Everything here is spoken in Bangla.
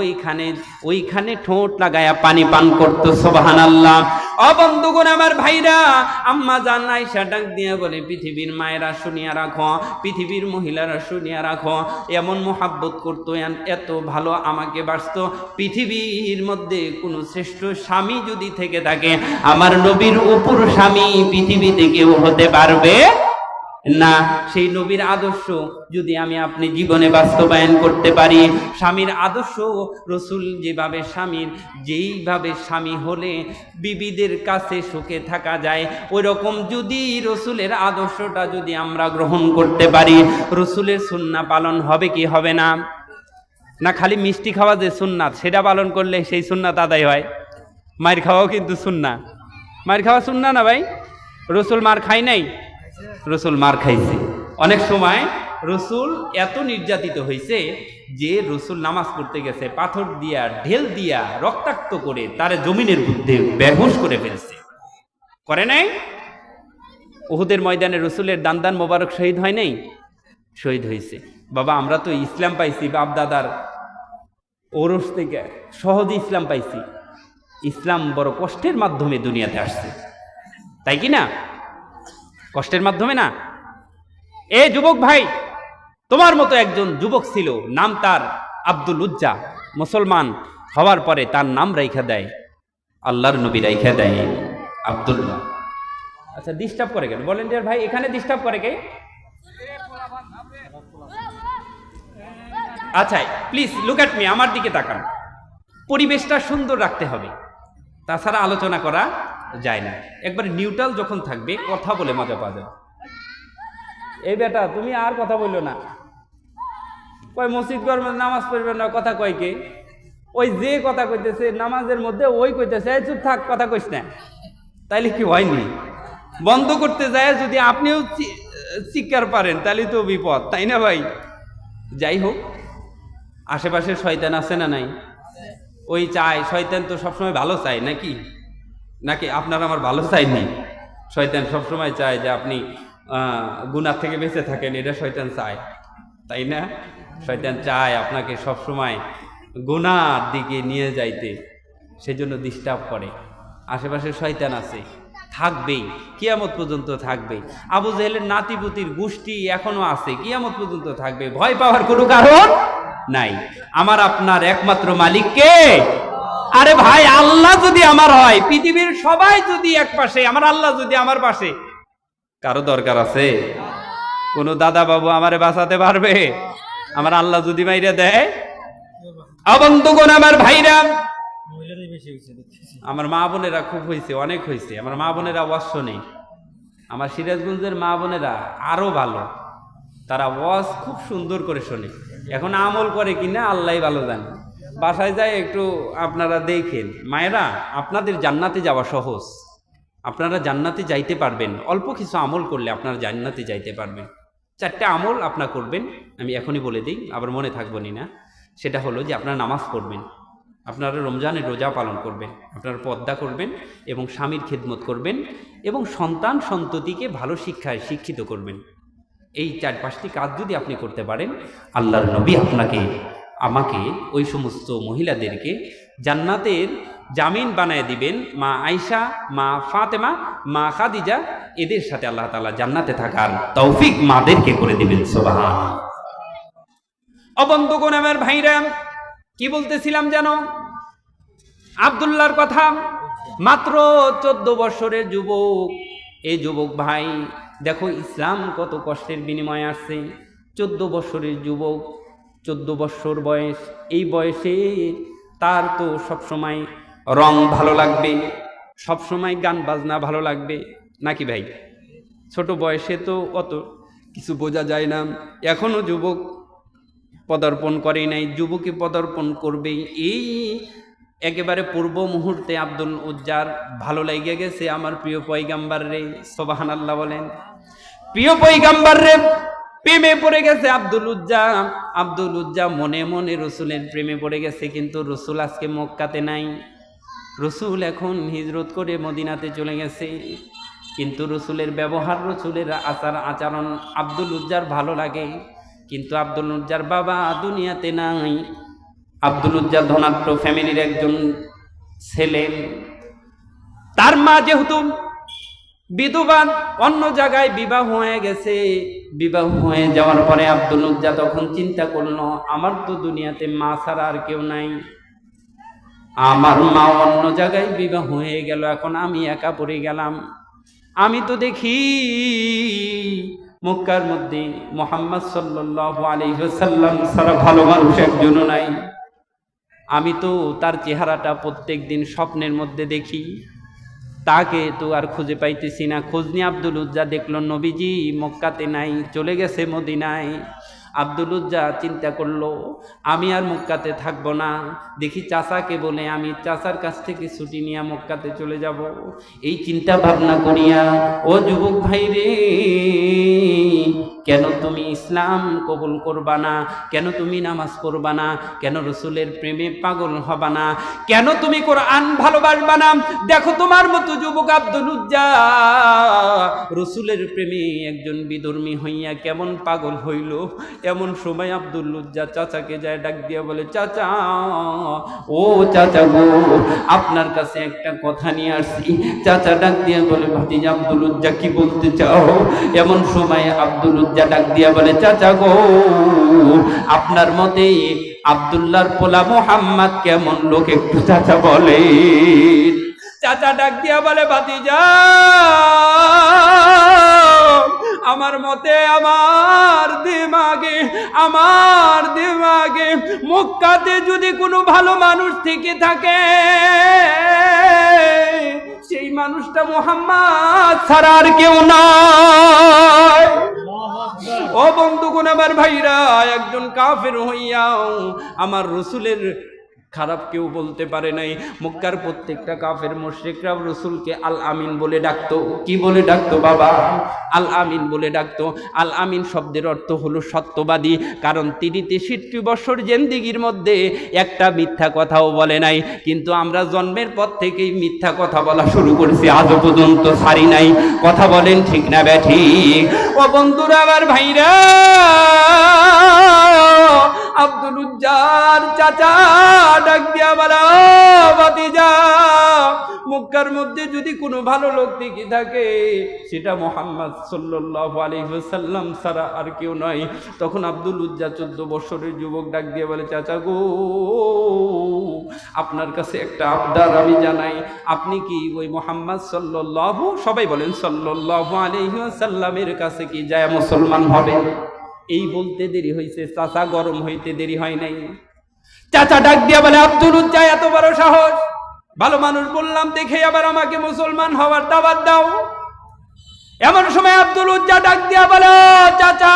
ওইখানে ওইখানে ঠোঁট লাগায়া পানি পান করতো সোবাহান আল্লাহ অবন্ধুগণ আমার ভাইরা, আম্মা জান ডাক দিয়া বলে, পৃথিবীর মায়েরা শুনিয়া রাখো, পৃথিবীর মহিলারা শুনিয়া রাখো, এমন মোহাব্বত করতো এত ভালো আমাকে বাসত পৃথিবীর মধ্যে কোনো শ্রেষ্ঠ স্বামী যদি থেকে থাকে, আমার নবীর উপর স্বামী পৃথিবীতে কেউ হতে পারবে? না, সেই নবীর আদর্শ যদি আমি আপনি জীবনে বাস্তবায়ন করতে পারি, স্বামীর আদর্শ রসুল যেভাবে স্বামীর, যেইভাবে স্বামী হলে বিবিদের কাছে সুখে থাকা যায় ওই রকম যদি রসুলের আদর্শটা যদি আমরা গ্রহণ করতে পারি, রসুলের সুন্না পালন হবে কি হবে না? না খালি মিষ্টি খাওয়া যে সুন্নাত, সেটা পালন করলে সেই সুন্নাত আদায় হয়? মায়ের খাওয়াও কিন্তু সুন্না মায়ের খাওয়া সুন্না না ভাই? রসুল মার খাই নাই? রসুল মার খাইছে। অনেক সময় রসুল এত নির্যাতিত হয়েছে যে রসুল নামাজ পড়তে গেছে, পাথর দিয়া, ঢেল দিয়া, রক্তাক্ত করে তার জমিনের বুদ্ধে বেহুশ করে ফেলছে। করে নাই? উহুদের ময়দানে রসুলের দান দান মোবারক শহীদ হয় নাই? শহীদ হয়েছে বাবা, আমরা তো ইসলাম পাইছি বাপ দাদার ওরস থেকে সহজে ইসলাম পাইছি। ইসলাম বড় কষ্টের মাধ্যমে দুনিয়াতে আসছে। তাই কি না? কষ্টের মাধ্যমে না? এ যুবক ভাই, তোমার মতো একজন যুবক ছিল, নাম তার আব্দুল উজ্জা। মুসলমান হওয়ার পরে তার নাম রাইখা দেয়, আল্লাহর নবী রাইখা দেয় আব্দুল্লাহ। আচ্ছা ডিস্টার্ব করে কেন? ভলেন্টিয়ার ভাই, এখানে ডিস্টার্ব করে কে? আচ্ছা প্লিজ লুক অ্যাট মি আমার দিকে তাকান। পরিবেশটা সুন্দর রাখতে হবে। তাছাড়া আলোচনা করা যায় না। একবার নিউট্রাল যখন থাকবে, কথা বলে মজা পাওয়া যাবে। এই বেটা, তুমি আর কথা বলল না। কয়, মসজিদ গরমে নামাজ পড়বে না, কথা কয় কে? ওই যে কথা কইতেছে, নামাজের মধ্যে ওই কইতেছে, এই চুপ থাক, কথা কইস না। তাইলে কি হয়নি? বন্ধ করতে যায় যদি আপনিও চিৎকার পারেন তাহলে তো বিপদ, তাই না ভাই? যাই হোক, আশেপাশে শয়তান আছে না নাই? ওই চায়, শয়তান তো সবসময় ভালো চায়, নাকি? নাকি আপনার আমার ভালো চাইনি শয়তান সবসময় চায় যে আপনি গুনার থেকে বেঁচে থাকেন, এটা শয়তান চায়। তাই না? শয়তান চায় আপনাকে সবসময় গুনার দিকে নিয়ে যাইতে। সেজন্য ডিস্টার্ব করে। আশেপাশে শয়তান আছে। থাকবেই। কিয়ামত পর্যন্ত থাকবে আবু জাহেলের নাতিপুতির গোষ্ঠী এখনও আছে। কিয়ামত পর্যন্ত থাকবে। ভয় পাওয়ার কোনো কারণ নাই। আমার আপনার একমাত্র মালিক কে? আরে ভাই, আল্লাহ যদি আমার হয়, পৃথিবীর সবাই যদি এক পাশে, আমার আল্লাহ যদি আমার পাশে। কারও দরকার আছে? কোন দাদা বাবু আমারে বাঁচাতে পারবে? আমার আল্লাহ যদি মাইরে দেয়? অবন্ধুগণ আমার ভাইরা। আমার মা বোনেরা খুব হয়েছে অনেক হয়েছে আমার মা বোনেরা ওয়াশ নেই আমার সিরাজগঞ্জের মা বোনেরা আরও ভালো। তারা ওয়াজ খুব সুন্দর করে শোনে। এখন আমল করে কিনা আল্লাহ ভালো জানে। বাসায় যায় একটু আপনারা দেখেন। মায়েরা, আপনাদের জান্নাতে যাওয়া সহজ। আপনারা জান্নাতে যাইতে পারবেন। অল্প কিছু আমল করলে আপনারা জান্নাতে যাইতে পারবেন। চারটে আমল আপনার করবেন। আমি এখনই বলে দিই, আবার মনে থাকব নি। সেটা হলো যে আপনারা নামাজ পড়বেন। আপনারা রমজানের রোজা পালন করবেন। আপনারা পদ্মা করবেন এবং স্বামীর খেদমত করবেন এবং সন্তান সন্ততিকে ভালো শিক্ষায় শিক্ষিত করবেন। এই চার পাঁচটি কাজ যদি আপনি করতে পারেন, আল্লাহর নবী আপনাকে আমাকে ওই সমস্ত মহিলাদেরকে জান্নাতের জামিন বানায় দিবেন। মা আয়সা মা ফাতেমা, মা খাদিজা, এদের সাথে আল্লাহ তালা জান্নাতে থাকার তৌফিক মাদেরকে করে দিবেন, সোবাহান। অবন্ধগণ আমার ভাইরা, কি বলতেছিলাম জানো? আবদুল্লাহর কথা। মাত্র চোদ্দ বছরের যুবক। এই যুবক ভাই, দেখো ইসলাম কত কষ্টের বিনিময়ে আসছে। চোদ্দ বছরের যুবক। চোদ্দ বৎসর বয়স, এই বয়সে তার তো সবসময় রং ভালো লাগবে, সবসময় গান বাজনা ভালো লাগবে, নাকি ভাই? ছোট বয়সে তো অত কিছু বোঝা যায় না। এখনও যুবক পদার্পণ করে নাই যুবকে পদার্পণ করবে। এই একেবারে পূর্ব মুহূর্তে আব্দুল উজ্জার ভালো লেগে গেছে আমার প্রিয় পয়গাম্বার রে সোবাহান আল্লাহ বলেন। প্রিয় পয়গাম্বার রে প্রেমে পড়ে গেছে আব্দুল উজ্জা। আব্দুল উজ্জা মনে মনে রসুলের প্রেমে পড়ে গেছে, কিন্তু রসুল আজকে মক্কাতে নাই। রসুল এখন হিজরত করে মদিনাতে চলে গেছে। কিন্তু রসুলের ব্যবহার, রসুলের আচার, আচরণ আব্দুল উজ্জার ভালো লাগে। কিন্তু আব্দুল উজ্জার বাবা দুনিয়াতে নাই। আব্দুল উজ্জা ধনাট্য ফ্যামিলির একজন ছেলে। তার মা যেহেতু বিধবান অন্য জায়গায় বিবাহ হয়ে গেছে। বিবাহ হয়ে যাওয়ার পরে আব্দুল উজ্জা তখন চিন্তা করল, আমার তো দুনিয়াতে মা ছাড়া আর কেউ নাই। আমার মা অন্য জায়গায় বিবাহ হয়ে গেল, এখন আমি একা পড়ে গেলাম। আমি তো দেখি মক্কার মধ্যে মোহাম্মদ সাল্লাহ আলহ্লাম সারা ভালো মানুষ একজনও নাই। আমি তো তার চেহারাটা প্রত্যেক দিন স্বপ্নের মধ্যে দেখি। তাকে তো আর খুঁজে পাইতেছি না। খোঁজনি আব্দুল উজ্জা দেখল, নবীজি মক্কাতে নাই, চলে গেছে মদিনায়। আব্দুল উজ্জা চিন্তা করল, আমি আর মক্কাতে থাকব না। দেখি চাচাকে বলে, আমি চাষার কাছ থেকে ছুটি নিয়ে মক্কাতে চলে যাব। এই চিন্তা ভাবনা করিয়া, ও যুবক ভাই রে কেন তুমি ইসলাম কবুল করবা না? কেন তুমি নামাজ পড়বা না? কেন রসুলের প্রেমে পাগল হবা না? কেন তুমি কোরআন ভালোবাসবা না? দেখো তোমার মতো যুবক আব্দুল উজ্জা। রসুলের প্রেমে একজন বিধর্মী হইয়া কেমন পাগল হইল? এমন সময় আব্দুল উজ্জা চাচাকে যায় ডাক দিয়া বলে, চাচা, ও চাচা গো, আপনার কাছে একটা কথা নিয়ে আসছি। চাচা ডাক দিয়া বলে, ভাতিজা, আব্দুল উজ্জা কি বলতে চাও? এমন সময় আব্দুল উজ্জা ডাক দিয়া বলে, চাচা গো, আপনার মতে আব্দুল্লাহর পোলা মোহাম্মদ কেমন লোক একটু চাচা বলে চাচা ডাক দিয়া বলে, ভাতিজা, আমার মতে আমার দিমাগে আমার দিমাগে মক্কাতে যদি কোনো ভালো মানুষ থেকে থাকে, সেই মানুষটা মোহাম্মদ ছাড়া আর কেউ নয় ও বন্ধুগণ আমার ভাইরা একজন কাফের হইয়াও আমার রসুলের খারাপ কেউ বলতে পারে নাই। মক্কার প্রত্যেকটা কাফের মোশরিকরা রসুলকে আল আমিন বলে ডাকতো। কি বলে ডাকতো বাবা? আল আমিন বলে ডাকতো। আল আমিন শব্দের অর্থ হলো সত্যবাদী, কারণ তিনি তেষট্টি বছর জেন্দিগির মধ্যে একটা মিথ্যা কথাও বলে নাই। কিন্তু আমরা জন্মের পর থেকেই মিথ্যা কথা বলা শুরু করেছি, আজও পর্যন্ত ছাড়ি নাই। কথা বলেন ঠিক না ব্যাঠি ও বন্ধুরা, আমার ভাইরা! মধ্যে যদি কোনো ভালো লোক দেখি থাকে, সেটা মোহাম্মদ আর কেউ নয়। তখন আব্দুল উজ্জা চোদ্দ বছরের যুবক ডাক দিয়ে বলে, চাচা গো, আপনার কাছে একটা আবদার আমি জানাই। আপনি কি ওই মোহাম্মদ সাল্লাহ সবাই বলেন সাল্লাহ আলহিহাল্লামের কাছে কি যায় মুসলমান হবে? এই বলতে দেরি হয়েছে চাচা গরম হইতে দেরি হয় নাই। চাচা ডাক দিয়া বলে, আব্দুল উজ্জা, এত বড় সাহস। ভালো মানুষ বললাম, দেখে আবার আমাকে মুসলমান হওয়ার দাবার দাও। এমন সময় আব্দুল উজ্জা ডাক দিয়া বলে চাচা!